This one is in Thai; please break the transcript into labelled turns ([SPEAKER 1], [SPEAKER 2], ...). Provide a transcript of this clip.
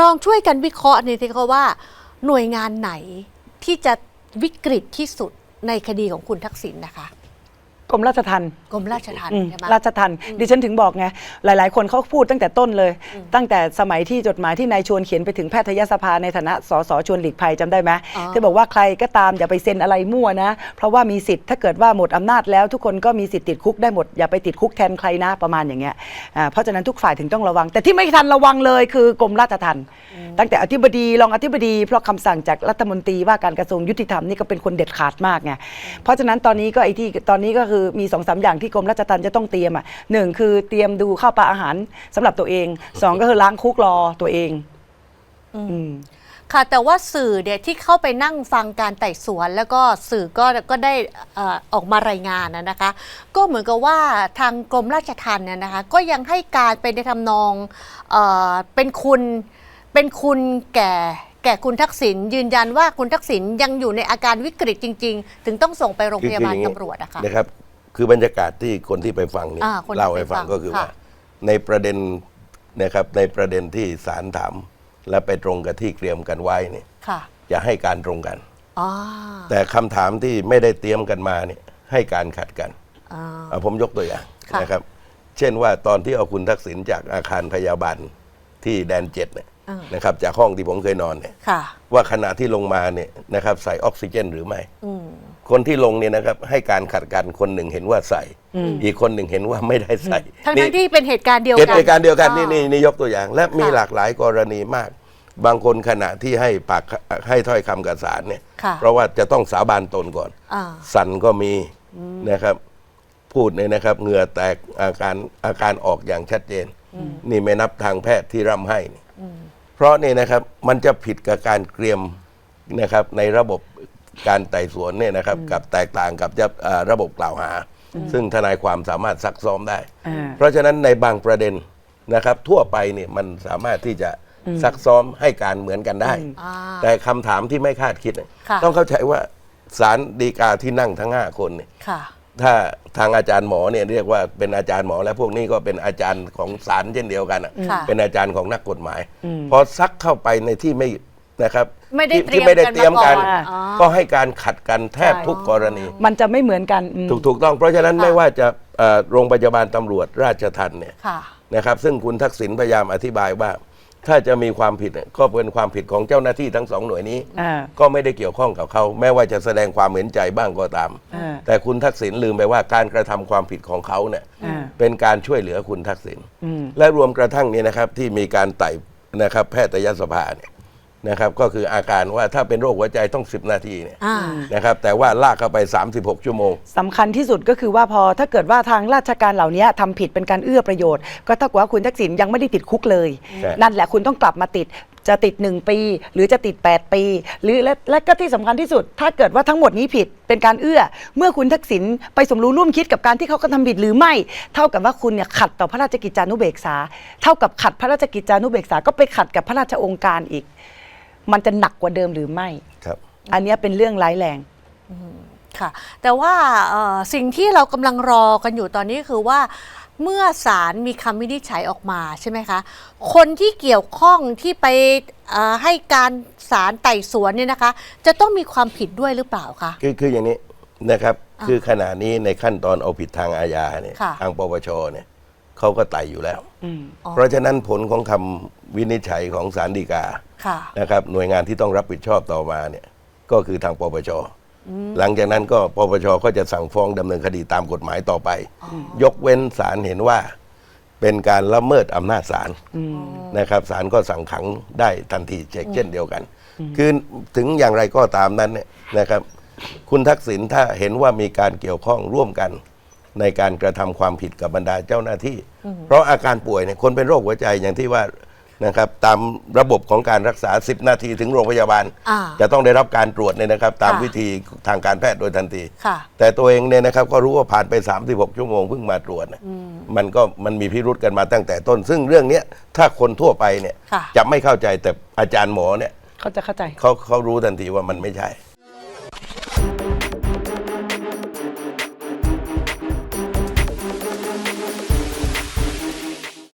[SPEAKER 1] ลองช่วยกันวิเคราะห์หน่อยสิคะว่า หน่วยงานไหนที่จะวิกฤตที่สุดในคดีของคุณทักษิณนะคะ
[SPEAKER 2] กรมราชทัณฑ์
[SPEAKER 1] กรมราชทัณฑ์
[SPEAKER 2] อืม
[SPEAKER 1] ใช่ไหม
[SPEAKER 2] ราชทันดิฉันถึงบอกไงหลาย ๆ คนเขาพูดตั้งแต่ต้นเลย ตั้งแต่สมัยที่จดหมายที่นายชวนเขียนไปถึงแพทยสภาในฐานะสสชวนหลีกภัยจำได้ไหม
[SPEAKER 1] อ๋อ
[SPEAKER 2] ที่บอกว่าใครก็ตามอย่าไปเซ็นอะไรมั่วนะ เพราะว่ามีสิทธิ์ถ้าเกิดว่าหมดอำนาจแล้วทุกคนก็มีสิทธิ์ติดคุกได้หมดอย่าไปติดคุกแทนใครนะประมาณอย่างเงี้ยอ่าเพราะฉะนั้นทุกฝ่ายถึงต้องระวัง แต่ที่ไม่ทันระวังเลยคือกรมราชทัณฑ์ตั้งแต่อธิบดีรองอธิบดี เพราะคำสั่งจากรัฐมนตรีว่าการกระทรวงยุติธรรมนี่ก็เป็นคนเด็ดขาดมากไงเพราะฉะนั้นตอนนี้ก็ไอ้ที่ตอนนี้ก็คือมีสองสามอย่างที่กรมราชทัณฑ์จะต้องเตรียมอะหนึ่งคือเตรียมดูข้าวปลาอาหารสำหรับตัวเองสองก็คือล้างคุกรอตัวเองอืม
[SPEAKER 1] ค่ะแต่ว่าสื่อเนี่ยที่เข้าไปนั่งฟังการไต่สวน แล้วก็สื่อก็ก็ได้เอ่อออกมารายงานนะนะคะ ก็เหมือนกับว่าทางกรมราชทัณฑ์เนี่ยนะคะ ก็ยังให้การเป็นในทำนองเออเป็นคุณเป็นคุณแก่ แก่คุณทักษิณยืนยันว่าคุณทักษิณยังอยู่ในอาการวิกฤตจริง ๆ ถึงต้องส่งไปโรงพยาบาล
[SPEAKER 3] คือคืออย่ง
[SPEAKER 1] ตำรวจอะค่ะ
[SPEAKER 3] นะครับ คือบรรยากาศที่คนที่ไปฟังเนี่ย
[SPEAKER 1] อ่าคนที่
[SPEAKER 3] เล่าให้ฟัง
[SPEAKER 1] ไปฟัง
[SPEAKER 3] ก็คือ
[SPEAKER 1] ค่ะ
[SPEAKER 3] ว่า ในประเด็นนะครับในประเด็นที่ศาลถาม และไปตรงกับที่เตรียมกันไว้เนี่ย
[SPEAKER 1] ค่ะ
[SPEAKER 3] จะให้การตรงกัน
[SPEAKER 1] อ๋อ
[SPEAKER 3] แต่คำถามที่ไม่ได้เตรียมกันมาเนี่ยให้การขัดกัน
[SPEAKER 1] อ่า
[SPEAKER 3] เอาผมยกตัวอย่าง
[SPEAKER 1] ค่ะ
[SPEAKER 3] นะครับ เช่นว่าตอนที่เอาคุณทักษิณจากอาคารพยาบาลที่แดนเจ็ดเนี่ยนะครับจากห้องที่ผมเคยนอนเนี่ย
[SPEAKER 1] ค่ะ
[SPEAKER 3] ว่าขณะที่ลงมาเนี่ยนะครับใส่ออกซิเจนหรือไม่
[SPEAKER 1] อืม
[SPEAKER 3] คนที่ลงเนี่ยนะครับให้การขัดกันคนหนึ่งเห็นว่าใส่ อีกคนหนึ่งเห็นว่าไม่ได้ใส่
[SPEAKER 1] ทั้ง
[SPEAKER 3] นี่
[SPEAKER 1] ทั้งที่เป็นเหตุการณ์เดียว
[SPEAKER 3] เหตุ
[SPEAKER 1] กัน
[SPEAKER 3] เหตุการณ์เดียวกันนี่
[SPEAKER 1] อ่า
[SPEAKER 3] นี่นี่ยกตัวอย่าง และมี
[SPEAKER 1] ค่ะ
[SPEAKER 3] หลากหลายกรณีมาก บางคนขณะที่ให้ปากให้ถ้อยคำกับศาลเนี่ย
[SPEAKER 1] ค่ะ
[SPEAKER 3] เพราะว่าจะต้องสาบานตนก่อน
[SPEAKER 1] อ่า
[SPEAKER 3] สั่นก็มีนะครับ พูดเนี่ยนะครับ เหงื่อแตกอาการอาการออกอย่างชัดเจน นี่ไม่นับทางแพทย์ที่ร่ำให้นี่เพราะนี่นะครับมันจะผิดกับการเตรียมนะครับในระบบ การไต่สวนเนี่ยนะครับกับแตกต่างกับจะอ่าระบบกล่าวหา ซึ่งทนายความสามารถซักซ้อมได้
[SPEAKER 2] อ่า
[SPEAKER 3] เพราะฉะนั้นในบางประเด็นนะครับทั่วไปเนี่ยมันสามารถที่จะซักซ้อมให้การเหมือนกันได้
[SPEAKER 1] อ่า
[SPEAKER 3] แต่คำถามที่ไม่คาดคิดเนี่ย
[SPEAKER 1] ค่ะ
[SPEAKER 3] ต้องเข้าใจว่าศาลฎีกาที่นั่งทั้งห้าคนเนี่ย
[SPEAKER 1] ค่ะ
[SPEAKER 3] ถ้าทางอาจารย์หมอเนี่ยเรียกว่าเป็นอาจารย์หมอและพวกนี้ก็เป็นอาจารย์ของศาลเช่นเดียวกันอะ
[SPEAKER 1] ค่ะ
[SPEAKER 3] เป็นอาจารย์ของนักกฎหมาย พอซักเข้าไปในที่ไม่ นะครับ
[SPEAKER 1] ไม่ได้
[SPEAKER 3] ที่
[SPEAKER 1] เตรียม
[SPEAKER 3] ที่ไม่ได้
[SPEAKER 1] กัน
[SPEAKER 3] เตรียมกัน
[SPEAKER 1] มาก่อนอ๋อ
[SPEAKER 3] ก็ให้การขัดกันแทบ
[SPEAKER 2] ใช่
[SPEAKER 3] ทุกกรณี
[SPEAKER 2] มันจะไม่เหมือนกันอืม
[SPEAKER 3] ถูกถูกต้อง เพราะฉะนั้น
[SPEAKER 1] ค่ะ
[SPEAKER 3] ไม่ว่าจะเอ่อโรงพยาบาลตำรวจราชทัณฑ์เนี่ย
[SPEAKER 1] ค่ะ
[SPEAKER 3] นะครับซึ่งคุณทักษิณพยายามอธิบายว่า ถ้าจะมีความผิดเนี่ยก็เป็นความผิดของเจ้าหน้าที่ทั้งสองหน่วยนี้
[SPEAKER 2] อ่า
[SPEAKER 3] ก็ไม่ได้เกี่ยวข้องกับเขา แม้ว่าจะแสดงความเห็นใจบ้างก็ตาม
[SPEAKER 2] อ่า
[SPEAKER 3] แต่คุณทักษิณลืมไปว่าการกระทำความผิดของเขาเนี่ย
[SPEAKER 2] อ่า
[SPEAKER 3] เป็นการช่วยเหลือคุณทักษิณ
[SPEAKER 2] อืม
[SPEAKER 3] และรวมกระทั่งนี้นะครับที่มีการไต่นะครับแพทยสภาเนี่ย นะครับก็คืออาการว่าถ้าเป็นโรคหัวใจต้อง 10 นาทีเนี่ย
[SPEAKER 1] อ่า
[SPEAKER 3] นะครับแต่ว่าลากเข้าไป 36 ชั่วโมง
[SPEAKER 2] สำคัญที่สุดก็คือว่าพอถ้าเกิดว่าทางราชการเหล่านี้ทำผิดเป็นการเอื้อประโยชน์ ก็เท่ากับว่าคุณทักษิณยังไม่ได้ติดคุกเลย
[SPEAKER 3] ใช่
[SPEAKER 2] นั่นแหละคุณต้องกลับมาติดจะติด 1 ปี หรือจะติด 8 ปี หรือและและก็ที่สำคัญที่สุด ถ้าเกิดว่าทั้งหมดนี้ผิดเป็นการเอื้อ เมื่อคุณทักษิณไปสมรู้ร่วมคิดกับการที่เขากระทำผิดหรือไม่ เท่ากับว่าคุณเนี่ยขัดต่อพระราชกิจจานุเบกษา เท่ากับขัดพระราชกิจจานุเบกษาก็ไปขัดกับพระราชองค์การอีก มันจะหนักกว่าเดิมหรือไม่
[SPEAKER 3] ครับ
[SPEAKER 2] อันเนี้ยเป็นเรื่องร้ายแรง
[SPEAKER 1] ค่ะ แต่ว่าเอ่อสิ่งที่เรากำลังรอกันอยู่ตอนนี้คือว่า เมื่อศาลมีคำวินิจฉัยออกมาใช่ไหมคะ คนที่เกี่ยวข้องที่ไปเอ่อให้การศาลไต่สวนเนี่ยนะคะ จะต้องมีความผิดด้วยหรือเปล่าคะ
[SPEAKER 3] คือคืออย่างนี้นะครับคือขณะนี้ในขั้นตอนเอาผิดทางอาญาเนี่ย
[SPEAKER 1] ค่ะ
[SPEAKER 3] ทางปปชเนี่ย เขาก็ไต่อยู่แล้ว
[SPEAKER 2] อืม
[SPEAKER 1] อ๋อ
[SPEAKER 3] เพราะฉะนั้นผลของคำวินิจฉัยของศาลฎีกา
[SPEAKER 1] ค่ะ
[SPEAKER 3] นะครับหน่วยงานที่ต้องรับผิดชอบต่อมาเนี่ยก็คือทางปปชหลังจากนั้นก็ปปชก็จะสั่งฟ้องดำเนินคดีตามกฎหมายต่อไป ยกเว้นศาลเห็นว่าเป็นการละเมิดอำนาจศาลนะครับศาลก็สั่งขังได้ทันทีเช่นเช่นเดียวกัน คือถึงอย่างไรก็ตามนั้นเนี่ยนะครับ คุณทักษิณถ้าเห็นว่ามีการเกี่ยวข้องร่วมกัน ในการกระทำความผิดกับบรรดาเจ้าหน้าที่ เพราะอาการป่วยเนี่ยคนเป็นโรคหัวใจอย่างที่ว่านะครับตามระบบของการรักษา 10 นาทีถึงโรงพยาบาล
[SPEAKER 1] อ่า
[SPEAKER 3] จะต้องได้รับการตรวจเนี่ยนะครับ ตาม
[SPEAKER 1] ค่ะ
[SPEAKER 3] วิธีทางการแพทย์โดยทันที
[SPEAKER 1] ค่ะ
[SPEAKER 3] แต่ตัวเองเนี่ยนะครับก็รู้ว่าผ่านไป 36 ชั่วโมงเพิ่งมาตรวจน่ะมันก็มันมีพิรุษกันมาตั้งแต่ต้น ซึ่งเรื่องเนี้ยถ้าคนทั่วไปเนี่ย
[SPEAKER 1] ค่ะ
[SPEAKER 3] จะไม่เข้าใจแต่อาจารย์หมอเนี่ย
[SPEAKER 2] เขาจะเข้าใจ
[SPEAKER 3] เขาเขารู้ทันทีว่ามันไม่ใช่